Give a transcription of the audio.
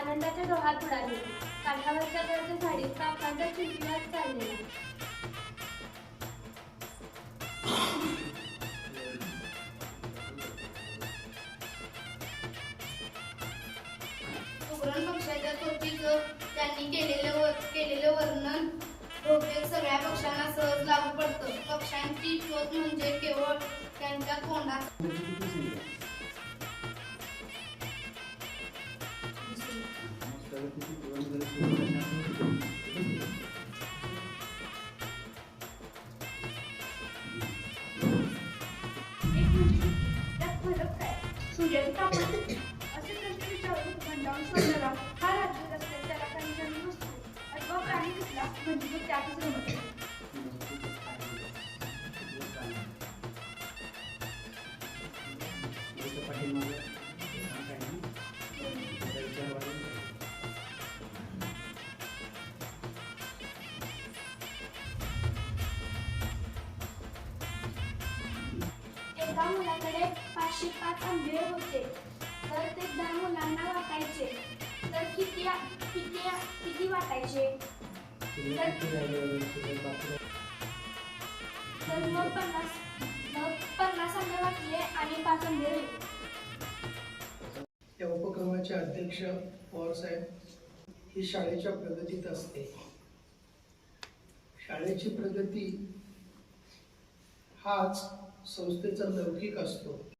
आनंदाच्या डोहात उडाले काठावरच्या गर्द झाडीत काकांचा चिंचण्यात चालले त्यांनी केलेलं केलेलं वर्णन सगळ्या पक्षांना सहज लागू पडतं. पक्षांची शोध म्हणजे केवळ हा राज्य असल्यास त्याला काही जमीन वस्तू अथवा प्राणी दिसला म्हणजे मुलाकडे पाचशे पाच आंबे होते. तर ते दहा मुलांना वाटायचे. तर किती किती किती वाटायचे? तर मग पन्नास मग पन्नास आंबे वाटले आणि पाच आंबे या उपक्रमाचे अध्यक्ष पवार साहेब ही शाळेच्या प्रगतीत असते. शाळेची प्रगती हाच संस्थेचा लौकिक असतो.